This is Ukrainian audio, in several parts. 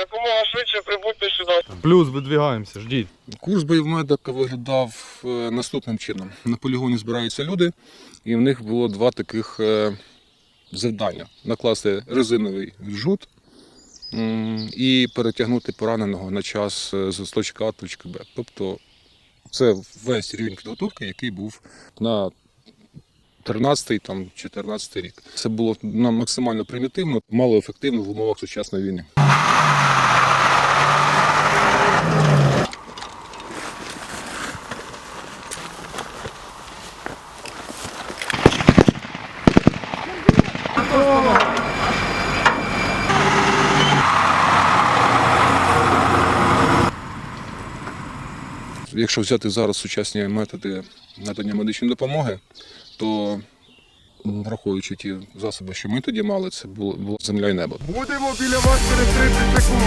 Якомога швидше прибудьте сюди. Плюс видвигаємося, ждіть. Курс бойовмедика виглядав е, наступним чином. На полігоні збираються люди, і в них було два таких е, завдання: накласти резиновий жут і перетягнути пораненого на час е, з точки А точки Б. Тобто це весь рівень підготовки, який був на 13-й, там 14-й рік. Це було ну, максимально примітивно, мало ефективно в умовах сучасної війни. Якщо взяти зараз сучасні методи надання медичної допомоги, то враховуючи ті засоби, що ми тоді мали, це було, було земля і небо. Будемо біля вас через 30 секунд.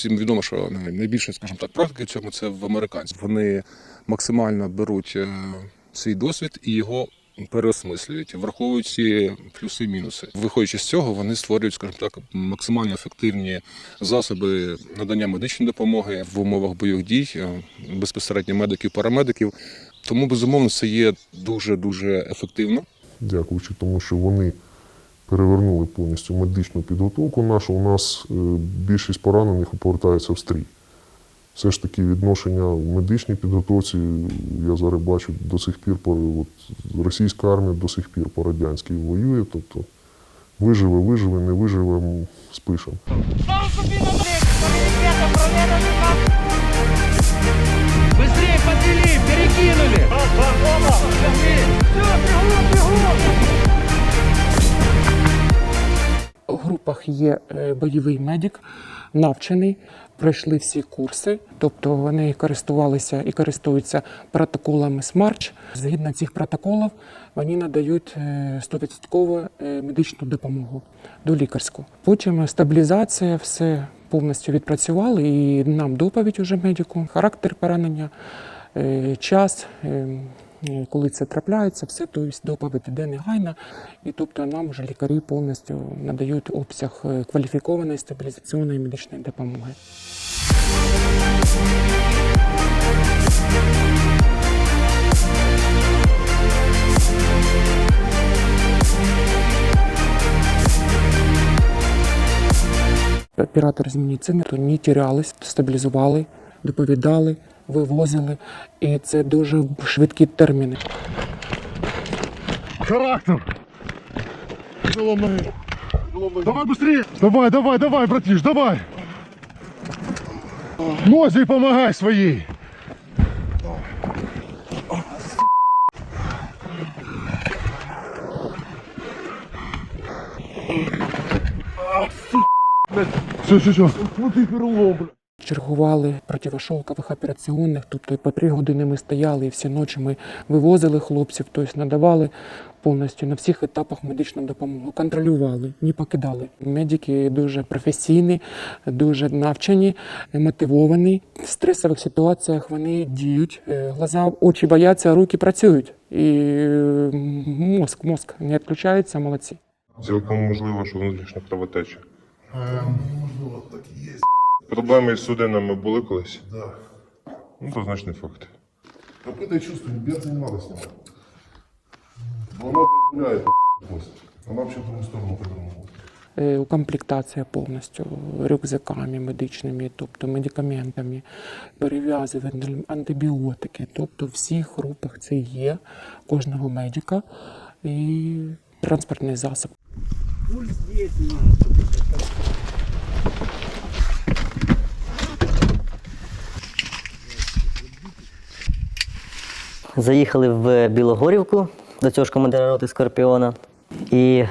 Всім відомо, що найбільше, скажімо так, практики в цьому це в американців. Вони максимально беруть е, свій досвід і його переосмислюють, враховуючи плюси і мінуси. Виходячи з цього, вони створюють, скажімо так, максимально ефективні засоби надання медичної допомоги в умовах бойових дій, е, безпосередньо медиків, парамедиків. Тому безумовно це є дуже дуже ефективно. дякуючи тому, що вони перевернули повністю медичну підготовку нашу, у нас е, більшість поранених повертається в стрій. Все ж таки відношення в медичній підготовці, я зараз бачу, до сих пір от, російська армія до сих пір по радянській воює. Тобто виживе, виживе, не виживе, спишемо. Быстрее подвели, перекинули! У групах є е, бойовий медик, навчений, пройшли всі курси, тобто вони користувалися і користуються протоколами SMARCH. Згідно цих протоколів, вони надають е, 100% е, медичну допомогу до лікарську. Потім стабілізація, все повністю відпрацювали, і нам доповідь уже медику, характер поранення, е, час. Е, Коли це трапляється, все тобто доповідь іде негайно, і тобто нам вже лікарі повністю надають обсяг е, кваліфікованої стабілізаційної медичної допомоги. Оператор з медицини то не тірялись, стабілізували, доповідали, вивозили, і це дуже швидкі терміни. Характер! Давай быстрее! Давай, давай, давай, братиш, давай! Нозі помогай своїй! Все, все, все. Чергували противошокових операційних, тобто по три години ми стояли і всі ночі ми вивозили хлопців, тобто надавали повністю на всіх етапах медичну допомогу, контролювали, не покидали. Медики дуже професійні, дуже навчені, мотивовані. В стресових ситуаціях вони діють, е, глаза, очі бояться, руки працюють. І е, мозк, мозк не відключається, молодці. Цілком можливо, що внутрішня кровотеча. Проблеми із судинами були колись? Да. Ну, то значний факт. Какое-то чувство, берцы не надо снимать. Она блядь, гуляет, хвост. Она вообще в другую сторону повернула. Е, Укомплектація повністю рюкзаками медичними, тобто медикаментами, перев'язування, антибіотики. Тобто в всіх групах це є кожного медика і транспортний засіб. Заїхали в Білогорівку до цього ж командира роти Скорпіона і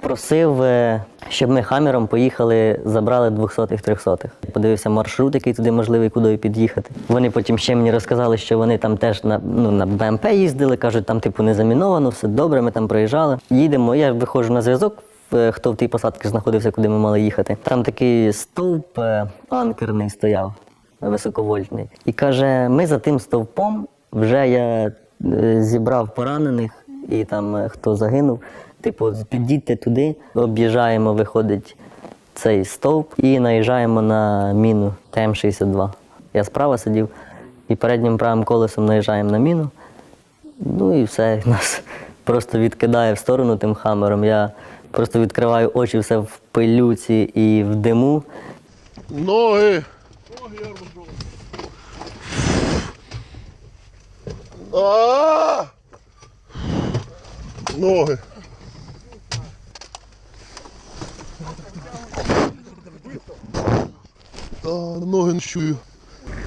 просив, е, щоб ми хамером поїхали, забрали 200-х, 300-х. Подивився маршрут, який туди можливий, куди під'їхати. Вони потім ще мені розказали, що вони там теж на, ну, на БМП їздили, кажуть, там типу не заміновано, все добре, ми там проїжджали. Їдемо, я виходжу на зв'язок. е, Хто в тій посадці знаходився, куди ми мали їхати. Там такий стовп е, анкерний стояв, високовольтний. І каже: ми за тим стовпом вже я е, зібрав поранених і там е, хто загинув. Типу, підійдьте туди, об'їжджаємо, виходить цей стовп і наїжджаємо на міну ТМ-62. Я справа сидів і переднім правим колесом наїжджаємо на міну. Ну і все, нас просто відкидає в сторону тим хамером. Я просто відкриваю очі, все в пилюці і в диму. Ноги! А! Ноги! А, ноги не чую.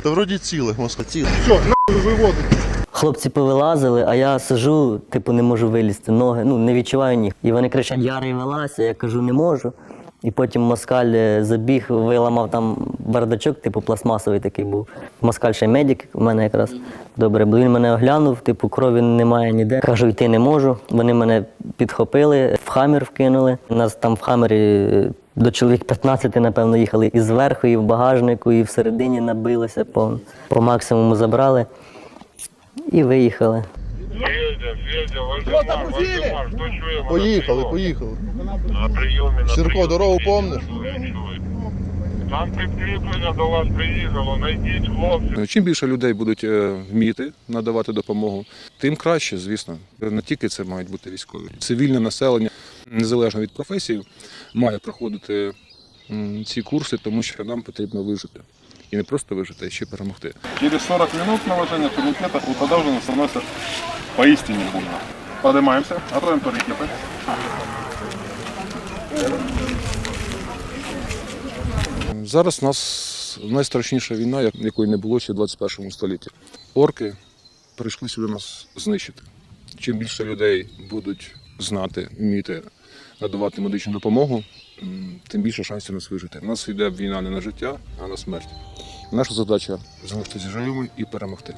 Та вроді ціле, моска ціле. Все, нахуй виводить. Хлопці повилазили, а я сижу, типу, не можу вилізти. Ноги, ну не відчуваю ніг. І вони кричать, Ярий вилазь, а я кажу, не можу. І потім москаль е, забіг, виламав там бардачок, типу пластмасовий такий був. Москаль ще медик, у мене якраз добре був. Він мене оглянув, типу, крові немає ніде. Кажу, йти не можу. Вони мене підхопили, в хамір вкинули. Нас там в хамері е, до чоловік 15, напевно, їхали і зверху, і в багажнику, і всередині набилося, по, по максимуму забрали і виїхали. Федя, Федя, Вальдемар, Вальдемар, хто чує? Поїхали, поїхали. На прийомі, на Сірко, дорогу помниш? Там підкріплення до вас приїхало, знайдіть хлопців. Чим більше людей будуть е, вміти надавати допомогу, тим краще, звісно. Не тільки це мають бути військові. Цивільне населення, незалежно від професії, має проходити ці курси, тому що нам потрібно вижити. І не просто вижити, а ще перемогти. Через 40 минут наложения турникета у подавлено становится поистине больно. Поднимаемся, отроем турникеты. Зараз у нас найстрашніша війна, якої не було ще в 21 столітті. Орки прийшли сюди нас знищити. Чим більше людей будуть знати, вміти надавати медичну допомогу, тим більше шансів нас вижити. У нас йде війна не на життя, а на смерть. Наша задача залишитися живими і перемогти.